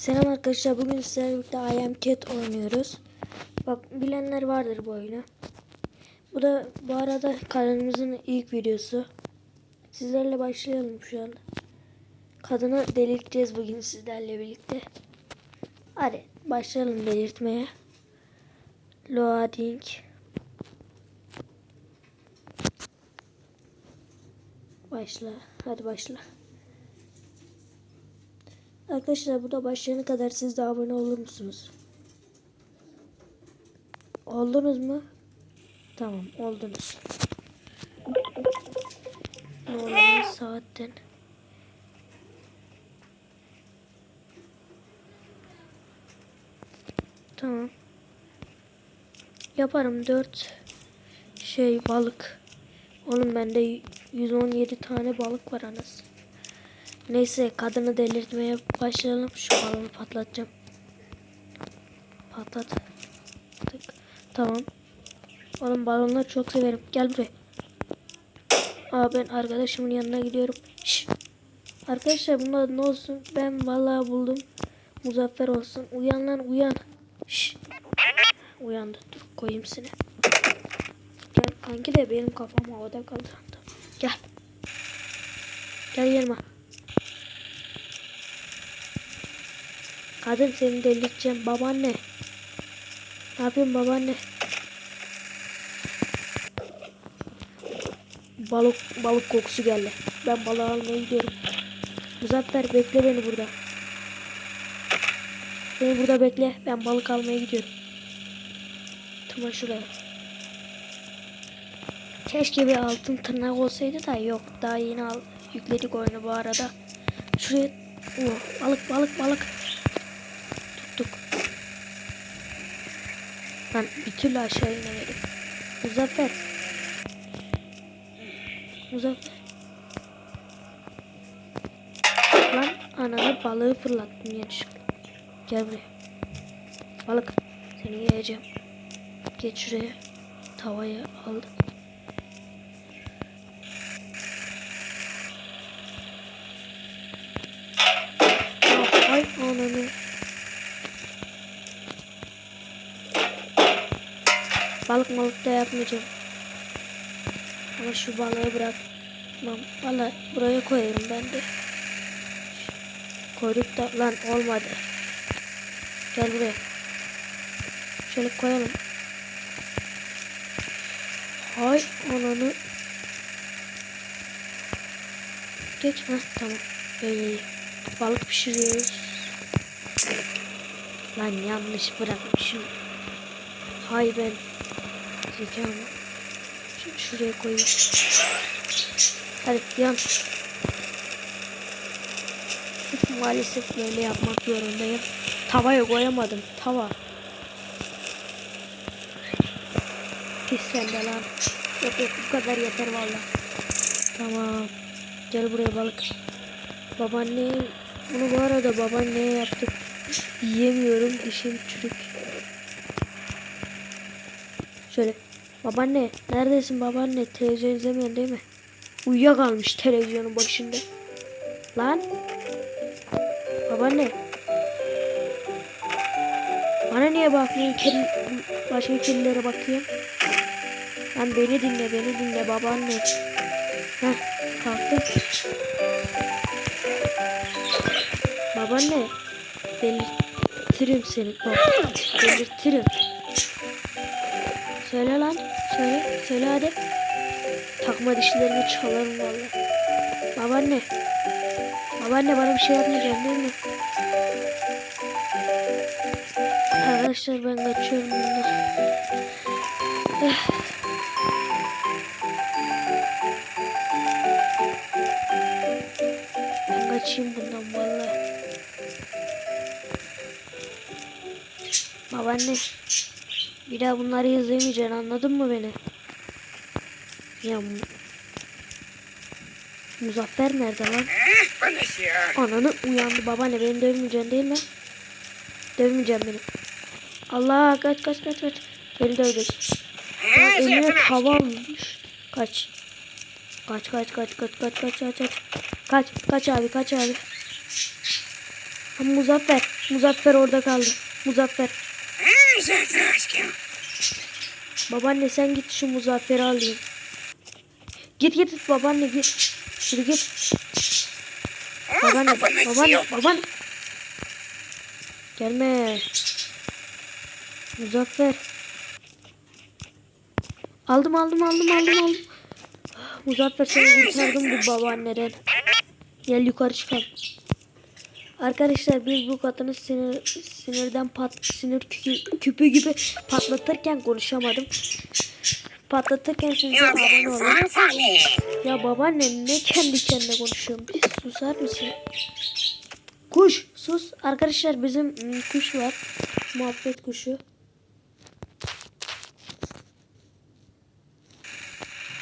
Selam arkadaşlar. Bugün sizlerle birlikte I Am Cat oynuyoruz. Bak bilenler vardır bu oyunu. Bu da bu arada kanalımızın ilk videosu. Sizlerle başlayalım şu an. Kadını delirteceğiz bugün sizlerle birlikte. Hadi başlayalım delirtmeye. Loading. Başla. Hadi başla. Arkadaşlar bu da başlayana kadar siz de abone olur musunuz? Oldunuz mu? Tamam oldunuz. Normal saatten. Tamam. Yaparım 4 şey balık. Oğlum bende 117 tane balık var anasını. Neyse kadını delirtmeye başlayalım. Şu balonu patlatacağım. Patlat. Tamam. Oğlum balonları çok severim. Gel buraya. Aa ben arkadaşımın yanına gidiyorum. Şş. Arkadaşlar bunlar ne olsun? Ben vallahi buldum. Muzaffer olsun. Uyan lan uyan. Şş. Uyandı. Dur koyayım seni. Gel kanki de benim kafam havada kaldı. Gel. Gel yanıma. Kadın seni delirteceğim. Babaanne. Ne yapıyorsun babaanne? Balık balık kokusu geldi. Ben balığı almaya gidiyorum. Muzaffer bekle beni burada. Beni burada bekle. Ben balık almaya gidiyorum. Tırman şuraya. Keşke bir altın tırnak olsaydı da yok. Daha yeni al yükledik oyunu bu arada. Şuraya Oo, balık balık balık. Ben bir türlü aşağı inemedim. Muzaffer. Muzaffer. Lan ananı balığı fırlattım yanlışlıkla. Gel buraya. Balık. Seni yiyeceğim. Geç şuraya. Tavayı aldık. Ah, Ay ananı. Balık malık da yapmayacağım. Ama şu balığı bırakmam. Valla buraya koyarım ben de. Koyduk da lan olmadı. Gel buraya. Şöyle koyalım. Hay ananı. Geç ha tamam. İyi. Balık pişiriyoruz. Lan yanlış bırakmışım. Hay ben. Zekam. Şu- Şuraya koyayım. Hadi yan. Maalesef böyle yapmak zorundayım. Tavaya koyamadım. Tava. Pis sende lan. Yok yok bu kadar yeter valla. Tamam. Gel buraya balık. Babaanne bunu bu arada babaanneye yaptık. Yiyemiyorum dişim çürük. Şöyle. Babaanne neredesin babaanne? Televizyon izlemiyorsun değil mi? Uyuyakalmış televizyonun başında. Lan. Babaanne. Bana niye bakmıyorsun? Kedi, başka kedilere bakıyor. Lan beni dinle beni dinle babaanne. Heh kalktı. Babaanne. Delirtirim seni. Bak. Delirtirim. Söyle lan. Söyle. Söyle hadi. Takma dişlerini çalarım vallahi. Babaanne. Babaanne bana bir şey yapmayacaksın değil mi? Arkadaşlar ben kaçıyorum bundan. Eh. Ben kaçayım bundan vallahi. Babaanne. Bir daha bunları izlemeyeceksin anladın mı beni? Ya Mu- Muzaffer nerede lan? Ananı uyandı babaanne beni dövmeyeceksin değil mi? Dövmeyeceksin beni. Allah kaç kaç kaç kaç. Beni dövdü. Lan eline tava almış. Kaç. Kaç kaç kaç kaç kaç kaç kaç kaç. Kaç kaç abi kaç abi. Ha, Muzaffer. Muzaffer orada kaldı. Muzaffer. Babaanne sen git şu Muzaffer'i alayım. Git git git babaanne git. Yürü git. Babaanne babaanne babaanne. Gelme. Muzaffer. Aldım aldım aldım aldım aldım. Muzaffer seni kurtardım bu babaanneden. Gel yukarı çıkalım. Arkadaşlar biz bu kadını sinir, sinirden pat sinir kü- küpü gibi patlatırken konuşamadım. Patlatırken siz de You abone olun. Ya babaanne ne kendi kendine konuşuyorsun? Bir susar mısın? Kuş sus. Arkadaşlar bizim mm, kuş var. Muhabbet kuşu.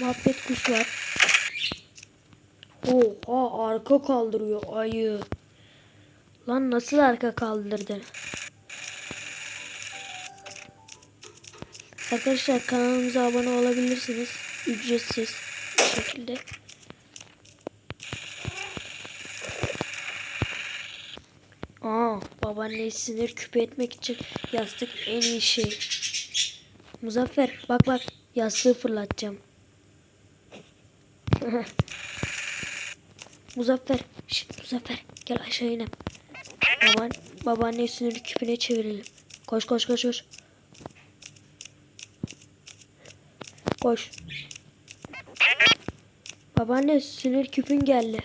Muhabbet kuş var. Oha arka kaldırıyor ayı. Lan nasıl arka kaldırdın? Arkadaşlar kanalımıza abone olabilirsiniz. Ücretsiz bir şekilde. Aa, babaanneyi sinir küpe etmek için yastık en iyi şey. Muzaffer bak bak yastığı fırlatacağım. Muzaffer, şş, Muzaffer gel aşağı inelim. Baban, babaanneyi sinir küpüne çevirelim. Koş koş koş koş. Koş. Babaanne sinir küpün geldi.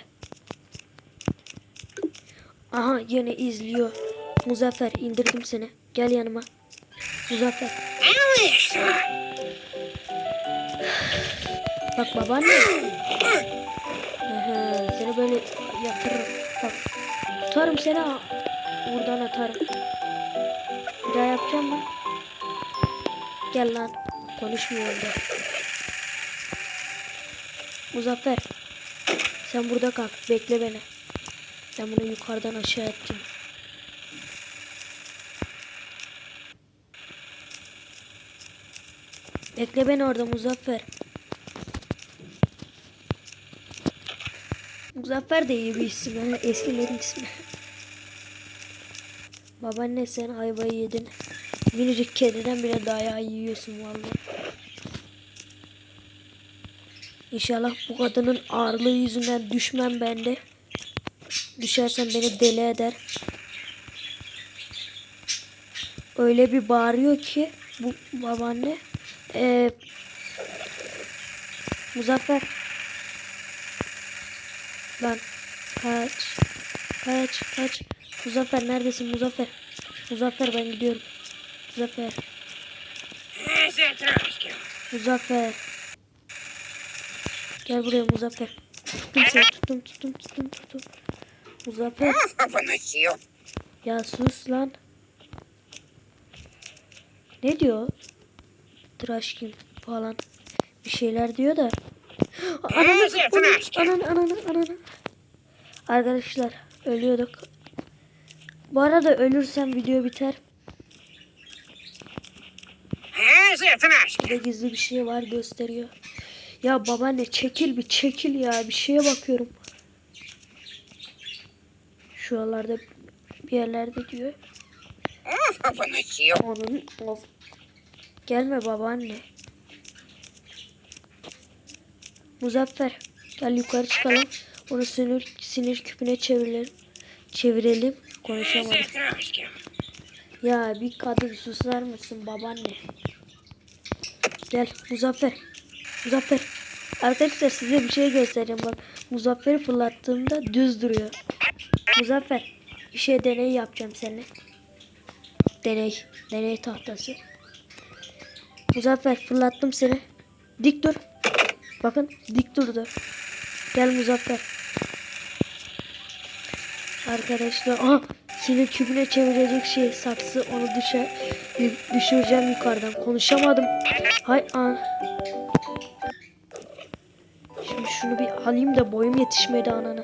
Aha yine izliyor. Muzaffer indirdim seni. Gel yanıma. Muzaffer. Bak babaanne. Ehe, seni böyle yatırırım. Bak. Tutarım seni. Buradan atarım. Bir daha yapacağım mı? Gel lan. Konuşmuyor da. Muzaffer. Sen burada kal. Bekle beni. Ben bunu yukarıdan aşağı atacağım. Bekle beni orada Muzaffer. Muzaffer de iyi bir isim. Eskilerin ismi. Babaanne sen ayvayı yedin. Minicik kediden bile dayağı yiyorsun vallahi. İnşallah bu kadının ağırlığı yüzünden düşmem ben de. Düşersen beni deli eder. Öyle bir bağırıyor ki bu babaanne. Ee, Muzaffer. Lan kaç. Kaç kaç. Muzaffer neredesin Muzaffer? Muzaffer ben gidiyorum. Muzaffer. Muzaffer. Gel buraya Muzaffer. Tuttum seni tuttum tuttum tuttum tuttum. Muzaffer. Ya sus lan. Ne diyor? Tıraş kim falan. Bir şeyler diyor da. Ananı, ananı, ananı, ananı. Arkadaşlar ölüyorduk. Bu arada ölürsem video biter. Bir de gizli bir şey var gösteriyor. Ya babaanne çekil bir çekil ya bir şeye bakıyorum. Şuralarda bir yerlerde diyor. Onun of. Gelme babaanne. Muzaffer gel yukarı çıkalım. Onu sinir sinir küpüne çevirelim. Çevirelim. Konuşamadım. Ya bir kadın susar mısın babaanne? Gel Muzaffer. Muzaffer. Arkadaşlar size bir şey göstereceğim bak. Muzaffer'i fırlattığımda düz duruyor. Muzaffer bir şey deney yapacağım seninle. Deney. Deney tahtası. Muzaffer fırlattım seni. Dik dur. Bakın dik durdu. Gel Muzaffer. Arkadaşlar aha sinir küpüne çevirecek şey saksı onu düşe düşüreceğim yukarıdan. Konuşamadım. Hay an. Şimdi şunu bir alayım da boyum yetişmedi ananı.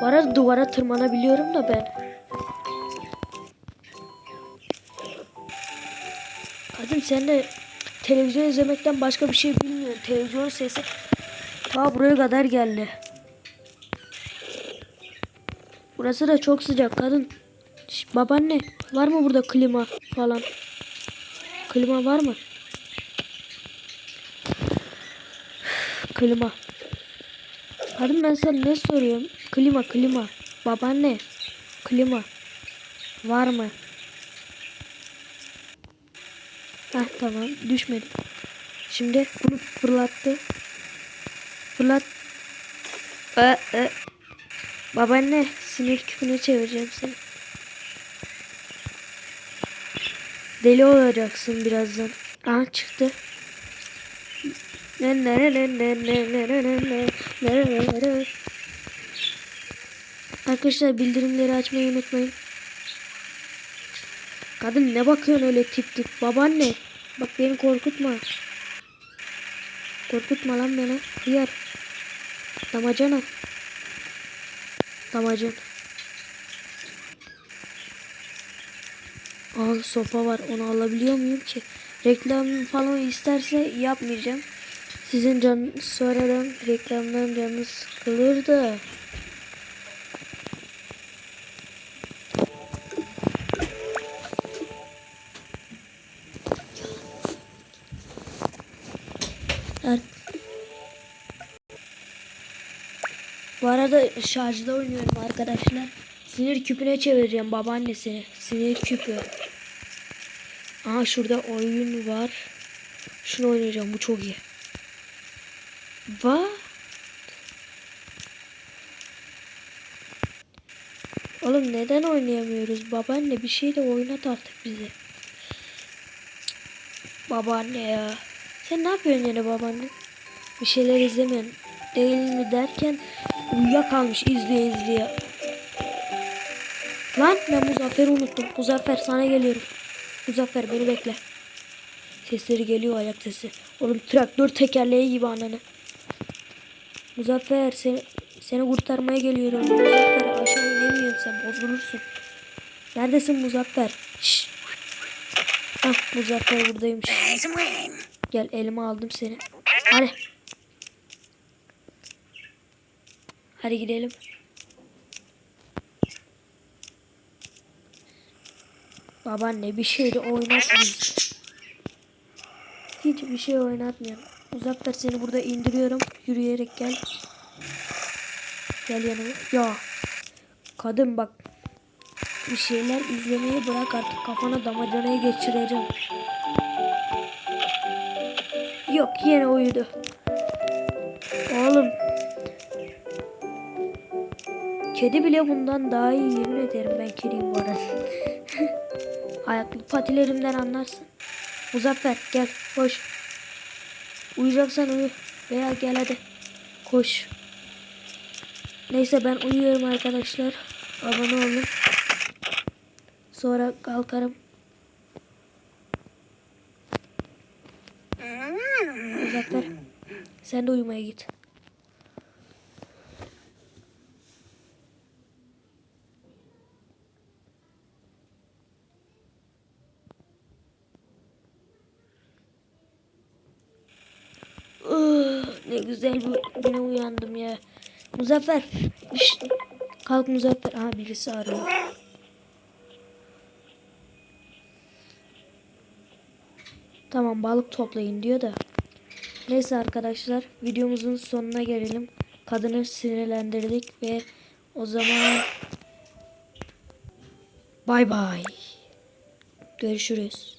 Bu arada duvara tırmanabiliyorum da ben. Kadın sen de televizyon izlemekten başka bir şey bilmiyorsun. Televizyon sesi ta buraya kadar geldi. Burası da çok sıcak kadın. Babaanne var mı burada klima falan? Klima var mı? Klima. Kadın ben sana ne soruyorum? Klima klima. Babaanne. Klima. Var mı? Heh tamam düşmedi. Şimdi bunu fırlattı. Fırlat. Ee, e. Babaanne sinir küpüne çevireceğim seni. Deli olacaksın birazdan. Aha çıktı. Arkadaşlar bildirimleri açmayı unutmayın. Kadın ne bakıyorsun öyle tip tip? Babaanne bak beni korkutma. Korkutma lan beni. Hıyar. Damacana. Damacana. Al sopa var. Onu alabiliyor muyum ki? Reklam falan isterse yapmayacağım. Sizin can sonradan reklamdan canınız sıkılır da. Evet. Bu arada şarjda oynuyorum arkadaşlar. Sinir küpüne çevireceğim babaannesini. Sinir küpü. Aha şurada oyun var. Şunu oynayacağım. Bu çok iyi. Va? Oğlum neden oynayamıyoruz? Babaanne bir şey de oynat artık bizi. Babaanne ya. Sen ne yapıyorsun yine babaanne? Bir şeyler izlemiyorsun. Değil mi derken uyuyakalmış izleye izleye. Lan ben Muzaffer'i unuttum. Muzaffer sana geliyorum. Muzaffer beni bekle. Sesleri geliyor ayak sesi. Oğlum traktör tekerleği gibi ananı. Muzaffer seni, seni kurtarmaya geliyorum. Muzaffer aşağı inemiyorsun sen bozulursun. Neredesin Muzaffer? Şşş. Hah Muzaffer buradaymış. Gel elime aldım seni. Hadi. Hadi gidelim. Babaanne bir şey de oynatmıyor. Hiçbir şey oynatmıyor. Muzaffer seni burada indiriyorum. Yürüyerek gel. Gel yanıma. Ya. Kadın bak. Bir şeyler izlemeyi bırak artık. Kafana damacanayı geçireceğim. Yok yine uyudu. Oğlum. Kedi bile bundan daha iyi yemin ederim ben kediyim bu arada. Ayaklı patilerimden anlarsın. Muzaffer gel koş. Uyuyacaksan uyu. Veya gel hadi. Koş. Neyse ben uyuyorum arkadaşlar. Abone olun. Sonra kalkarım. Muzaffer sen de uyumaya git. Ah, ne güzel bu güne uyandım ya. Muzaffer. şşt, Kalk Muzaffer. Aha birisi arıyor. Tamam balık toplayın diyor da. Neyse arkadaşlar videomuzun sonuna gelelim. Kadını sinirlendirdik ve o zaman bay bay. Görüşürüz.